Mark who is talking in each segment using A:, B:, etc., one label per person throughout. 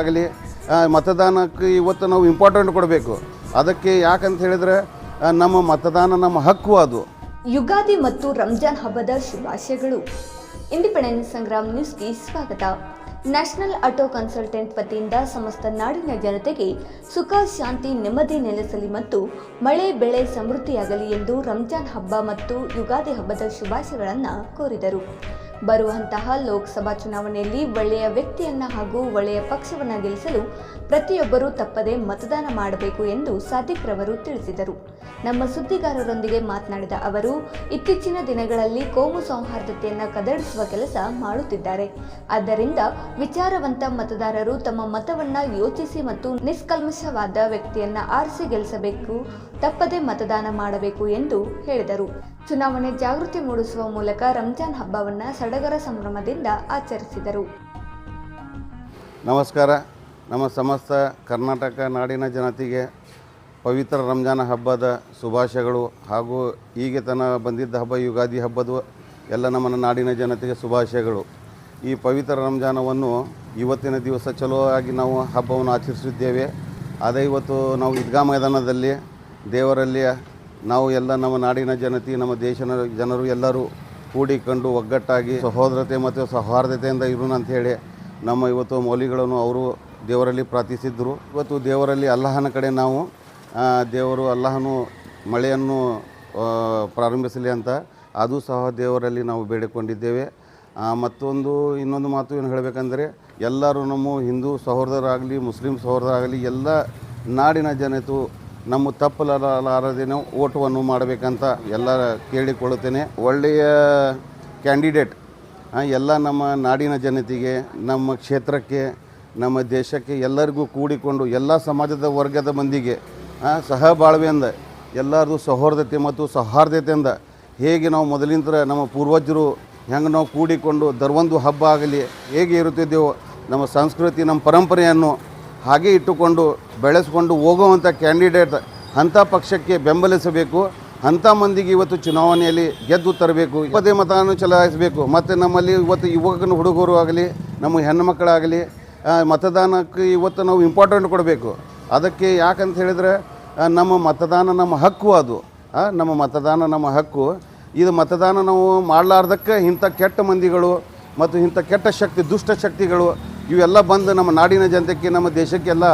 A: ಆಗಲಿ ಮತದಾನಕ್ಕೆ ಇವತ್ತು ನಾವು ಇಂಪಾರ್ಟೆಂಟ್ ಕೊಡಬೇಕು. ಅದಕ್ಕೆ ಯಾಕಂತ ಹೇಳಿದ್ರೆ ನಮ್ಮ ಮತದಾನ ನಮ್ಮ ಹಕ್ಕು ಅದು.
B: ಯುಗಾದಿ ಮತ್ತು ರಂಜಾನ್ ಹಬ್ಬದ ಶುಭಾಶಯಗಳು. ಇಂಡಿಪೆಂಡೆನ್ಸ್ ಸಂಗ್ರಾಮ್ ನ್ಯೂಸ್ಗೆ ಸ್ವಾಗತ. ನ್ಯಾಷನಲ್ ಆಟೋ ಕನ್ಸಲ್ಟೆಂಟ್ ವತಿಯಿಂದ ಸಮಸ್ತ ನಾಡಿನ ಜನತೆಗೆ ಸುಖ, ಶಾಂತಿ, ನೆಮ್ಮದಿ ನೆಲೆಸಲಿ ಮತ್ತು ಮಳೆ, ಬೆಳೆ ಸಮೃದ್ಧಿಯಾಗಲಿ ಎಂದು ರಂಜಾನ್ ಹಬ್ಬ ಮತ್ತು ಯುಗಾದಿ ಹಬ್ಬದ ಶುಭಾಶಯಗಳನ್ನು ಕೋರಿದರು. ಬರುವಂತಹ ಲೋಕಸಭಾ ಚುನಾವಣೆಯಲ್ಲಿ ಒಳ್ಳೆಯ ವ್ಯಕ್ತಿಯನ್ನ ಹಾಗೂ ಒಳ್ಳೆಯ ಪಕ್ಷವನ್ನ ಗೆಲ್ಲಿಸಲು ಪ್ರತಿಯೊಬ್ಬರೂ ತಪ್ಪದೆ ಮತದಾನ ಮಾಡಬೇಕು ಎಂದು ಸಾದಿಕ್ ರವರು ತಿಳಿಸಿದರು. ನಮ್ಮ ಸುದ್ದಿಗಾರರೊಂದಿಗೆ ಮಾತನಾಡಿದ ಅವರು, ಇತ್ತೀಚಿನ ದಿನಗಳಲ್ಲಿ ಕೋಮು ಸೌಹಾರ್ದತೆಯನ್ನು ಕದಡಿಸುವ ಕೆಲಸ ಮಾಡುತ್ತಿದ್ದಾರೆ. ಆದ್ದರಿಂದ ವಿಚಾರವಂತ ಮತದಾರರು ತಮ್ಮ ಮತವನ್ನ ಯೋಚಿಸಿ ಮತ್ತು ನಿಷ್ಕಲ್ಮಶವಾದ ವ್ಯಕ್ತಿಯನ್ನ ಆರಿಸಿ ಗೆಲ್ಲಿಸಬೇಕು, ತಪ್ಪದೆ ಮತದಾನ ಮಾಡಬೇಕು ಎಂದು ಹೇಳಿದರು. ಚುನಾವಣೆ ಜಾಗೃತಿ ಮೂಡಿಸುವ ಮೂಲಕ ರಂಜಾನ್ ಹಬ್ಬವನ್ನ ಸಡಗರ ಸಂಭ್ರಮದಿಂದ ಆಚರಿಸಿದರು.
A: ನಮಸ್ಕಾರ. ನಮ್ಮ ಸಮಸ್ತ ಕರ್ನಾಟಕ ನಾಡಿನ ಜನತೆಗೆ ಪವಿತ್ರ ರಂಜಾನ್ ಹಬ್ಬದ ಶುಭಾಶಯಗಳು ಹಾಗೂ ಈಗೆ ತನ ಬಂದಿದ್ದ ಹಬ್ಬ, ಯುಗಾದಿ ಹಬ್ಬದ ಎಲ್ಲ ನಮ್ಮ ನಾಡಿನ ಜನತೆಗೆ ಶುಭಾಶಯಗಳು. ಈ ಪವಿತ್ರ ರಂಜಾನವನ್ನು ಇವತ್ತಿನ ದಿವಸ ಚಲೋ ನಾವು ಹಬ್ಬವನ್ನು ಆಚರಿಸಿದ್ದೇವೆ. ಅದೇ ಇವತ್ತು ನಾವು ಈದ್ಗಾ ಮೈದಾನದಲ್ಲಿ ದೇವರಲ್ಲಿ ನಾವು ಎಲ್ಲ ನಮ್ಮ ನಾಡಿನ ಜನತೆ, ನಮ್ಮ ದೇಶದ ಜನರು ಎಲ್ಲರೂ ಕೂಡಿಕೊಂಡು ಒಗ್ಗಟ್ಟಾಗಿ ಸಹೋದರತೆ ಮತ್ತು ಸೌಹಾರ್ದತೆಯಿಂದ ಇರೋಣ ಅಂಥೇಳಿ ನಮ್ಮ ಇವತ್ತು ಮೌಲಿಗಳನ್ನು ಅವರು ದೇವರಲ್ಲಿ ಪ್ರಾರ್ಥಿಸಿದ್ದರು ಇವತ್ತು ದೇವರಲ್ಲಿ ಅಲ್ಲಾಹನ ಕಡೆ ನಾವು ದೇವರು ಅಲ್ಲಾಹನು ಮಳೆಯನ್ನು ಪ್ರಾರಂಭಿಸಲಿ ಅಂತ ಅದು ಸಹ ದೇವರಲ್ಲಿ ನಾವು ಬೇಡಿಕೊಂಡಿದ್ದೇವೆ. ಮತ್ತೊಂದು ಇನ್ನೊಂದು ಮಾತು ಏನು ಹೇಳಬೇಕಂದ್ರೆ, ಎಲ್ಲರೂ ನಮ್ಮ ಹಿಂದೂ ಸಹೋದರಾಗಲಿ ಮುಸ್ಲಿಂ ಸಹೋದರಾಗಲಿ ಎಲ್ಲ ನಾಡಿನ ಜನತು ನಮ್ಮ ತಪ್ಪಲಾರದೇನೆ ಓಟವನ್ನು ಮಾಡಬೇಕಂತ ಎಲ್ಲ ಕೇಳಿಕೊಳ್ಳುತ್ತೇನೆ. ಒಳ್ಳೆಯ ಕ್ಯಾಂಡಿಡೇಟ್ ಎಲ್ಲ ನಮ್ಮ ನಾಡಿನ ಜನತೆಗೆ, ನಮ್ಮ ಕ್ಷೇತ್ರಕ್ಕೆ, ನಮ್ಮ ದೇಶಕ್ಕೆ ಎಲ್ಲರಿಗೂ ಕೂಡಿಕೊಂಡು, ಎಲ್ಲ ಸಮಾಜದ ವರ್ಗದ ಮಂದಿಗೆ ಸಹಬಾಳ್ವೆಯಿಂದ, ಎಲ್ಲರದು ಸೌಹಾರ್ದತೆ ಮತ್ತು ಸೌಹಾರ್ದತೆಯಿಂದ ಹೇಗೆ ನಾವು ಮೊದಲಿಂದ ನಮ್ಮ ಪೂರ್ವಜರು ಹೆಂಗೆ ನಾವು ಕೂಡಿಕೊಂಡು ದರ್ವೊಂದು ಹಬ್ಬ ಆಗಲಿ, ಹೇಗೆ ಇರುತ್ತಿದ್ದೆವು, ನಮ್ಮ ಸಂಸ್ಕೃತಿ, ನಮ್ಮ ಪರಂಪರೆಯನ್ನು ಹಾಗೆ ಇಟ್ಟುಕೊಂಡು ಬೆಳೆಸ್ಕೊಂಡು ಹೋಗುವಂಥ ಕ್ಯಾಂಡಿಡೇಟ್ ಅಂಥ ಪಕ್ಷಕ್ಕೆ ಬೆಂಬಲಿಸಬೇಕು, ಅಂಥ ಮಂದಿಗೆ ಇವತ್ತು ಚುನಾವಣೆಯಲ್ಲಿ ಗೆದ್ದು ತರಬೇಕು ಇವತ್ತೇ ಮತವನ್ನು ಚಲಾಯಿಸಬೇಕು, ಮತ್ತು ನಮ್ಮಲ್ಲಿ ಇವತ್ತು ಯುವಕನ ಹುಡುಗರು ಆಗಲಿ, ನಮ್ಮ ಹೆಣ್ಣುಮಕ್ಕಳಾಗಲಿ ಮತದಾನಕ್ಕೆ ಇವತ್ತು ನಾವು ಇಂಪಾರ್ಟೆಂಟ್ ಕೊಡಬೇಕು. ಅದಕ್ಕೆ ಯಾಕಂತ ಹೇಳಿದ್ರೆ ನಮ್ಮ ಮತದಾನ ನಮ್ಮ ಹಕ್ಕು ಅದು. ನಮ್ಮ ಮತದಾನ ನಮ್ಮ ಹಕ್ಕು. ಇದು ಮತದಾನ ನಾವು ಮಾಡಲಾರ್ದಕ್ಕೆ ಇಂಥ ಕೆಟ್ಟ ಮಂದಿಗಳು ಮತ್ತು ಇಂಥ ಕೆಟ್ಟ ಶಕ್ತಿ, ದುಷ್ಟ ಶಕ್ತಿಗಳು ಇವೆಲ್ಲ ಬಂದು ನಮ್ಮ ನಾಡಿನ ಜನತೆಗೆ, ನಮ್ಮ ದೇಶಕ್ಕೆಲ್ಲ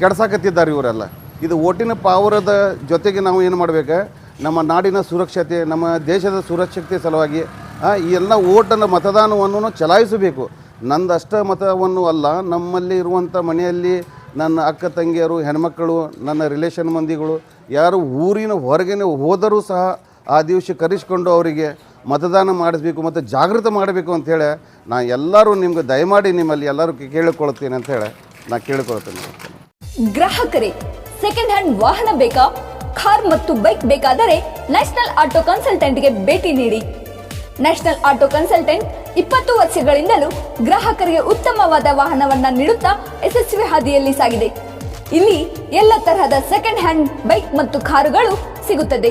A: ಕೆಡ್ಸಾಕತ್ತಿದ್ದಾರೆ ಇವರೆಲ್ಲ. ಇದು ಓಟಿನ ಪಾವರದ ಜೊತೆಗೆ ನಾವು ಏನು ಮಾಡಬೇಕು? ನಮ್ಮ ನಾಡಿನ ಸುರಕ್ಷತೆ, ನಮ್ಮ ದೇಶದ ಸುರಕ್ಷತೆ ಸಲುವಾಗಿ ಈ ಎಲ್ಲ ಓಟನ್ನು ಮತದಾನವನ್ನು ಚಲಾಯಿಸಬೇಕು. ನಂದಷ್ಟ ಮತವನ್ನು ಅಲ್ಲ, ನಮ್ಮಲ್ಲಿ ಇರುವಂಥ ಮನೆಯಲ್ಲಿ ನನ್ನ ಅಕ್ಕ ತಂಗಿಯರು ಹೆಣ್ಮಕ್ಕಳು ನನ್ನ ರಿಲೇಷನ್ ಮಂದಿಗಳು, ಯಾರು ಊರಿನ ಹೊರಗೇನೆ ಹೋದರೂ ಸಹ ಆ ದಿವಸ ಕರೆಸ್ಕೊಂಡು ಅವರಿಗೆ ಮತದಾನ ಮಾಡಿಸ್ಬೇಕು ಮತ್ತು ಜಾಗೃತ ಮಾಡಬೇಕು ಅಂಥೇಳಿ ನಾ ಎಲ್ಲರೂ ನಿಮ್ಗೆ ದಯಮಾಡಿ ನಿಮ್ಮಲ್ಲಿ ಎಲ್ಲರೂ ಕೇಳಿಕೊಳ್ಳುತ್ತೇನೆ ಅಂತೇಳಿ ನಾ ಕೇಳಿಕೊಳ್ತೇನೆ
B: ಗ್ರಾಹಕರೇ ಸೆಕೆಂಡ್ ಹ್ಯಾಂಡ್ ವಾಹನ ಬೇಕಾ? ಕಾರ್ ಮತ್ತು ಬೈಕ್ ಬೇಕಾದರೆ ನ್ಯಾಷನಲ್ ಆಟೋ ಕನ್ಸಲ್ಟೆಂಟ್ಗೆ ಭೇಟಿ ನೀಡಿ. ನ್ಯಾಷನಲ್ ಆಟೋ ಕನ್ಸಲ್ಟೆಂಟ್ ಇಪ್ಪತ್ತು ವರ್ಷಗಳಿಂದಲೂ ಗ್ರಾಹಕರಿಗೆ ಉತ್ತಮವಾದ ವಾಹನವನ್ನ ನೀಡುತ್ತಾ ಯಶಸ್ವಿ ಹಾದಿಯಲ್ಲಿ ಸಾಗಿದೆ. ಇಲ್ಲಿ ಎಲ್ಲ ತರಹದ ಸೆಕೆಂಡ್ ಹ್ಯಾಂಡ್ ಬೈಕ್ ಮತ್ತು ಕಾರುಗಳು ಸಿಗುತ್ತದೆ.